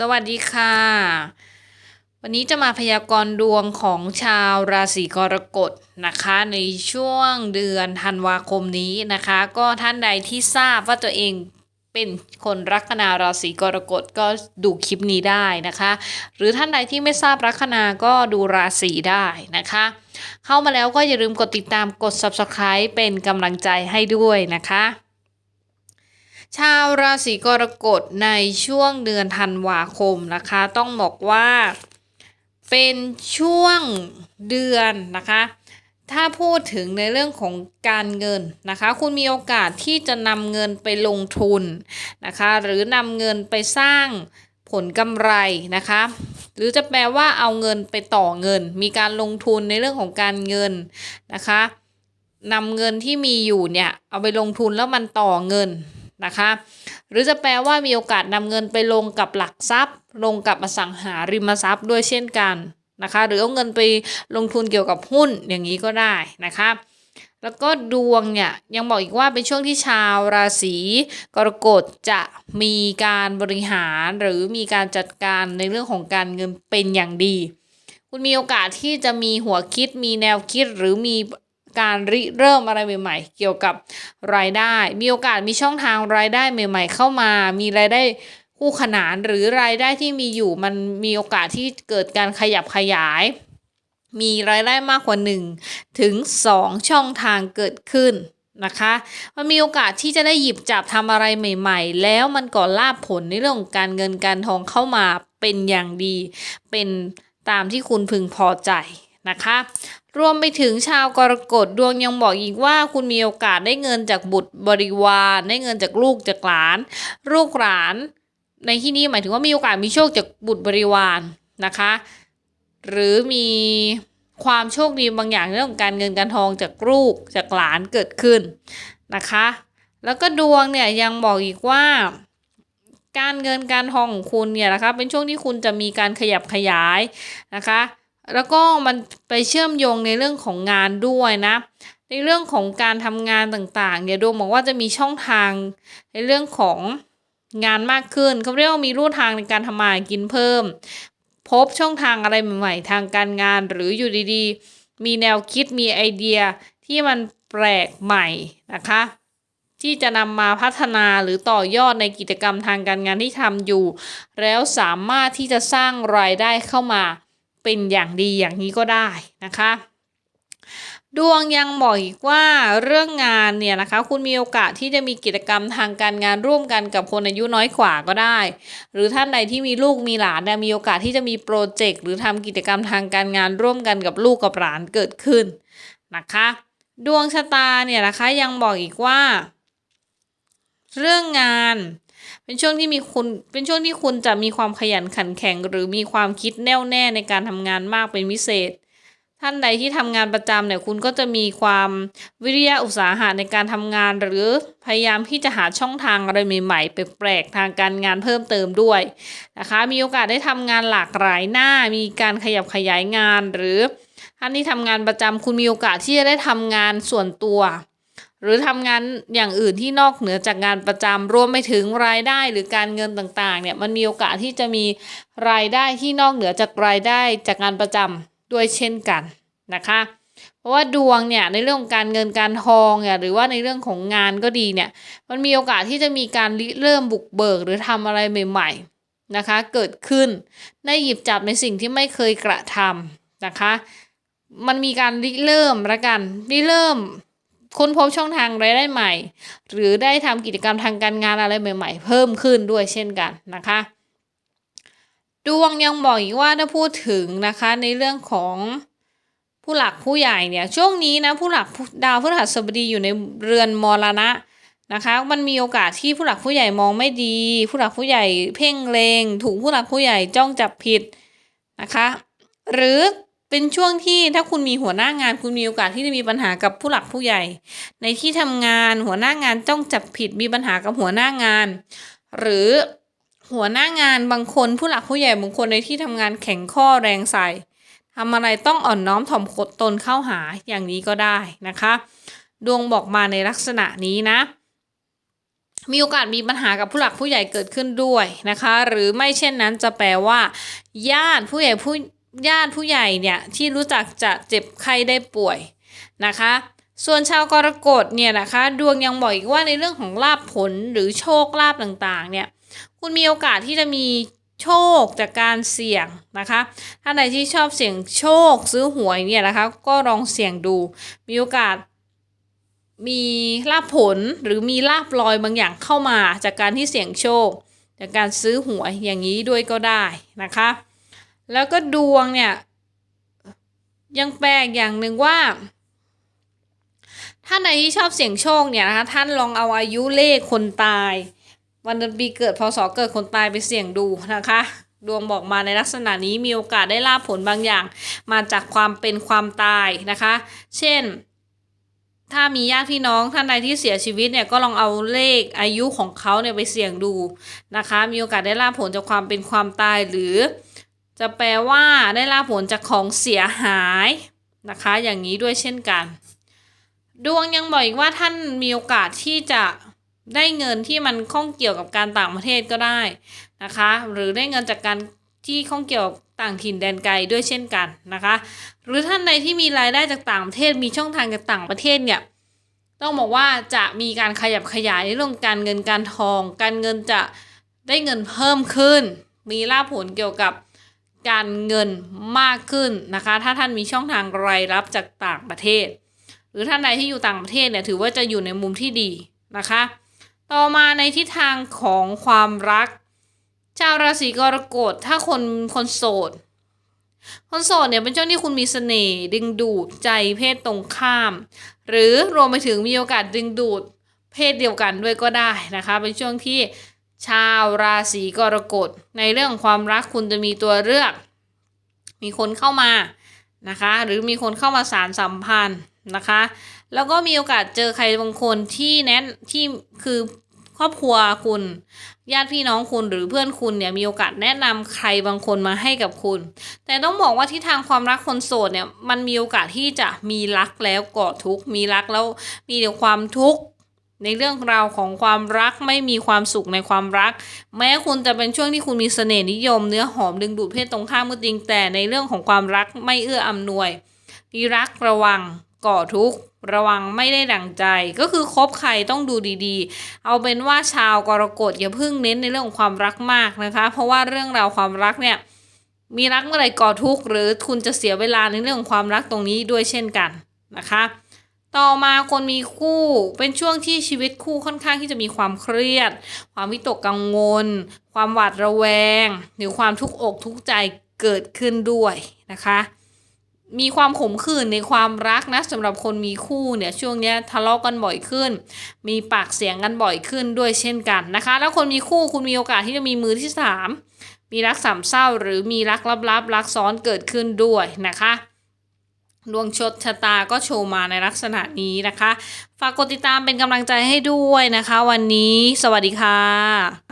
สวัสดีค่ะ วันนี้จะมาพยากรณ์ดวงของชาวราศีกรกฎนะคะ ในช่วงเดือนธันวาคมนี้นะคะ ก็ท่านใดที่ทราบว่าตัวเองเป็นคนลัคนาราศีกรกฎก็ดูคลิปนี้ได้นะคะ หรือท่านใดที่ไม่ทราบลัคนาก็ดูราศีได้นะคะ เข้ามาแล้วก็อย่าลืมกดติดตามกด subscribe เป็นกำลังใจให้ด้วยนะคะ ชาวราศีกรกฎในช่วงเดือนธันวาคมนะคะ ต้องบอกว่าเป็นช่วงเดือนนะคะ ถ้าพูดถึงในเรื่องของการเงินนะคะ คุณมีโอกาสที่จะนำเงินไปลงทุนนะคะ หรือนำเงินไปสร้างผลกำไรนะคะ หรือจะแปลว่าเอาเงินไปต่อเงิน มีการลงทุนในเรื่องของการเงินนะคะนำเงินที่มีอยู่เนี่ยเอาไปลงทุนแล้วมันต่อเงิน นะคะ หรือจะแปลว่ามีโอกาสนำเงินไปลงกับหลักทรัพย์ ลงกับอสังหาริมทรัพย์ด้วยเช่นกันนะคะ หรือเอาเงินไปลงทุนเกี่ยวกับหุ้นอย่างนี้ก็ได้นะคะแล้วก็ดวงเนี่ยยังบอกอีกว่าเป็นช่วงที่ชาวราศีกรกฎจะมีการบริหารหรือมีการจัดการในเรื่องของการเงินเป็นอย่างดี คุณมีโอกาสที่จะมีหัวคิดมีแนวคิดหรือมี การริเริ่มอะไรใหม่ๆ เกี่ยวกับรายได้ มีโอกาสมีช่องทางรายได้ใหม่ ๆ เข้ามา มีรายได้คู่ขนานหรือรายได้ที่มีอยู่มันมีโอกาสที่เกิดการขยับขยาย มีรายได้มากกว่า1ถึง2 ช่องทางเกิดขึ้นนะคะ มันมีโอกาสที่จะได้หยิบจับทำอะไรใหม่ ๆ แล้วมันก่อลาบผลในเรื่องของการเงินการทองเข้ามาเป็นอย่างดี เป็นตามที่คุณพึงพอใจ นะคะ รวมไปถึงชาวกรกฎดวงยังบอกอีกว่าคุณมีโอกาสได้เงินจากบุตรบริวารได้เงินจากลูกจากหลาน ลูกหลาน ในที่นี้หมายถึงว่ามีโอกาสมีโชคจากบุตรบริวารนะคะ หรือมีความโชคดีบางอย่างเรื่องของการเงินการทองจากลูกจากหลานเกิดขึ้นนะคะ แล้วก็ดวงเนี่ยยังบอกอีกว่า การเงินการทองของคุณเนี่ยนะคะ เป็นช่วงที่คุณจะมีการขยับขยายนะคะ แล้วก็มันไปเชื่อมโยงในเรื่องของงานด้วยนะ ในเรื่องของการทำงานต่างๆเนี่ยดวงบอกว่าจะมีช่องทางในเรื่องของงานมากขึ้นเขาเรียกว่ามีรูทางในการทำมาหากินเพิ่ม พบช่องทางอะไรใหม่ๆ ทางการงานหรืออยู่ดีๆ มีแนวคิดมีไอเดียที่มันแปลกใหม่นะคะ ที่จะนำมาพัฒนาหรือต่อยอดในกิจกรรมทางการงานที่ทำอยู่ แล้วสามารถที่จะสร้างรายได้เข้ามา เป็นอย่างดีอย่างนี้ก็ได้นะคะดวงยังบอกอีกว่าเรื่องงานเนี่ยนะคะ คุณมีโอกาสที่จะมีกิจกรรมทางการงานร่วมกันกับคนอายุน้อยกว่าก็ได้ หรือท่านใดที่มีลูกมีหลานเนี่ยมีโอกาสที่จะมีโปรเจกต์หรือทำกิจกรรมทางการงานร่วมกันกับลูกกับหลานเกิดขึ้นนะคะ ดวงชะตาเนี่ยนะคะยังบอกอีกว่า เรื่องงาน เป็นช่วงที่มีคุณเป็นช่วงที่คุณจะมีความขยันขันแข็ง หรือมีความคิดแน่วแน่ในการทำงานมากเป็นพิเศษ ท่านใดที่ทำงานประจำเนี่ยคุณก็จะมีความวิริยะอุตสาหะในการทำงาน หรือพยายามที่จะหาช่องทางอะไรใหม่ๆแปลกๆทางการงานเพิ่มเติมด้วยนะคะมีโอกาสได้ทำงานหลากหลายหน้า มีการขยับขยายงานหรือท่านที่ทำงานประจำคุณมีโอกาสที่จะได้ทำงานส่วนตัว หรือทำงานอย่างอื่นที่นอกเหนือจากงานประจำรวมไปถึงรายได้หรือการเงินต่างๆเนี่ยมันมีโอกาสที่จะมีรายได้ที่นอกเหนือจากรายได้จากงานประจำด้วยเช่นกันนะคะ เพราะว่าดวงเนี่ยในเรื่องของการเงินการทองเนี่ยหรือว่าในเรื่องของงานก็ดีเนี่ยมันมีโอกาสที่จะมีการริเริ่มบุกเบิกหรือทำอะไรใหม่ ๆนะคะ เกิดขึ้นได้หยิบจับในสิ่งที่ไม่เคยกระทำนะคะ มันมีการริเริ่มละกันริเริ่ม ค้นพบช่องทางรายได้ใหม่ หรือได้ทำกิจกรรมทางการงานอะไรใหม่ ๆ เพิ่มขึ้นด้วยเช่นกันนะคะ ดวงยังบอกอีกว่าถ้าพูดถึงนะคะในเรื่องของผู้หลักผู้ใหญ่เนี่ยช่วงนี้นะผู้หลักดาวพฤหัสบดีอยู่ในเรือนมรณะนะคะ มันมีโอกาสที่ผู้หลักผู้ใหญ่มองไม่ดี ผู้หลักผู้ใหญ่เพ่งเลงถูกผู้หลักผู้ใหญ่จ้องจับผิดนะคะ หรือ เป็นช่วงที่ถ้าคุณมีหัวหน้างาน คุณมีโอกาสที่จะมีปัญหากับผู้หลักผู้ใหญ่ ในที่ทำงานหัวหน้างานจ้องจับผิดมีปัญหากับหัวหน้างาน หรือหัวหน้างานบางคนผู้หลักผู้ใหญ่บางคนในที่ทำงานแข็งข้อแรงใส่ทำอะไรต้องอ่อนน้อมถ่อมตนเข้าหาอย่างนี้ก็ได้นะคะ ดวงบอกมาในลักษณะนี้นะ มีโอกาสมีปัญหากับผู้หลักผู้ใหญ่เกิดขึ้นด้วยนะคะ หรือไม่เช่นนั้นจะแปลว่า ญาติผู้ใหญ่ผู้ ญาติผู้ใหญ่เนี่ยที่รู้จักจะเจ็บไข้ได้ป่วยนะคะ ส่วนชาวกรกฎเนี่ยนะคะดวงยังบอกอีกว่าในเรื่องของลาบผลหรือโชคลาบต่างๆเนี่ยคุณมีโอกาสที่จะมีโชคจากการเสี่ยงนะคะท่านใดที่ชอบเสี่ยงโชคซื้อหวยเนี่ยนะคะก็ลองเสี่ยงดูมีโอกาสมีลาบผลหรือมีลาบลอยบางอย่างเข้ามาจากการที่เสี่ยงโชค จากการซื้อหวยอย่างนี้ด้วยก็ได้นะคะ แล้วก็ดวงเนี่ย ยังแปลกอย่างหนึ่งว่า ท่านใดที่ชอบเสี่ยงโชคเนี่ยนะคะท่านลองเอาอายุเลขคนตาย วันเดือนปีเกิดพศเกิดคนตายไปเสี่ยงดูนะคะ ดวงบอกมาในลักษณะนี้มีโอกาสได้ลาบผลบางอย่าง มาจากความเป็นความตายนะคะ เช่นถ้ามีญาติพี่น้องท่านใดที่เสียชีวิตเนี่ยก็ลองเอาเลขอายุของเขาเนี่ยไปเสี่ยงดูนะคะ มีโอกาสได้ลาบผลจากความเป็นความตายหรือ จะแปลว่าได้ลาบผลจากของเสียหายนะคะ อย่างนี้ด้วยเช่นกัน ดวงยังบอกอีกว่าท่านมีโอกาสที่จะได้เงินที่มันข้องเกี่ยวกับการต่างประเทศก็ได้นะคะ หรือได้เงินจากการที่ข้องเกี่ยวกับต่างถิ่นแดนไกลด้วยเช่นกันนะคะ หรือท่านใดที่มีรายได้จากต่างประเทศมีช่องทางจากต่างประเทศเนี่ยต้องบอกว่าจะมีการขยับขยายในเรื่องการเงินการทอง การเงินจะได้เงินเพิ่มขึ้น มีลาภผลเกี่ยวกับ การเงินมากขึ้นนะคะ ถ้าท่านมีช่องทางรายรับจากต่างประเทศ หรือท่านใดที่อยู่ต่างประเทศเนี่ยถือว่าจะอยู่ในมุมที่ดีนะคะ ต่อมาในทิศทางของความรัก ชาวราศีกรกฎถ้าคนคนโสด คนโสดเนี่ยเป็นช่วงที่คุณมีเสน่ห์ดึงดูดใจเพศตรงข้าม หรือรวมไปถึงมีโอกาสดึงดูดเพศเดียวกันด้วยก็ได้นะคะ เป็นช่วงที่ ชาวราศีกรกฎในเรื่องความรักคุณจะมีตัวเลือก มีคนเข้ามานะคะ หรือมีคนเข้ามาสารสัมพันธ์นะคะ แล้วก็มีโอกาสเจอใครบางคนที่แนะที่คือครอบครัวคุณญาติพี่น้องคุณหรือเพื่อนคุณเนี่ยมีโอกาสแนะนำใครบางคนมาให้กับคุณ แต่ต้องบอกว่าที่ทางความรักคนโสดเนี่ยมันมีโอกาสที่จะมีรักแล้วก่อทุกมีรักแล้วมีแต่ความทุกข์ ในเรื่องราวของความรักไม่มีความสุขในความรัก แม้คุณจะเป็นช่วงที่คุณมีเสน่ห์นิยม เนื้อหอมดึงดูดเพศตรงข้ามก็จริงแต่ในเรื่องของความรักไม่เอื้ออำนวยมีรักระวังก่อทุกข์ระวังไม่ได้ดั่งใจ ก็คือคบใครต้องดูดีๆ เอาเป็นว่าชาวกรกฎอย่าเพิ่งเน้นในเรื่องของความรักมากนะคะ เพราะว่าเรื่องราวความรักเนี่ยมีรักเมื่อไหร่ก่อทุกข์หรือคุณจะเสียเวลาในเรื่องของความรักตรงนี้ด้วยเช่นกันนะคะ ต่อมาคนมีคู่เป็นช่วงที่ชีวิตคู่ค่อนข้างที่จะมีความเครียด ความวิตกกังวล ความหวาดระแวง หรือความทุกข์อกทุกข์ใจเกิดขึ้นด้วยนะคะมีความขมขื่นในความรักนะสำหรับคนมีคู่เนี่ยช่วงนี้ทะเลาะกันบ่อยขึ้น มีปากเสียงกันบ่อยขึ้นด้วยเช่นกันนะคะ แล้วคนมีคู่คุณมีโอกาสที่จะมีมือที่สามมีรักสามเศร้าหรือมีรักลับๆรักซ้อนเกิดขึ้นด้วยนะคะ ดวงชดชะตาก็โชว์มาในลักษณะนี้นะคะ ฝากกดติดตามเป็นกำลังใจให้ด้วยนะคะ วันนี้ สวัสดีค่ะ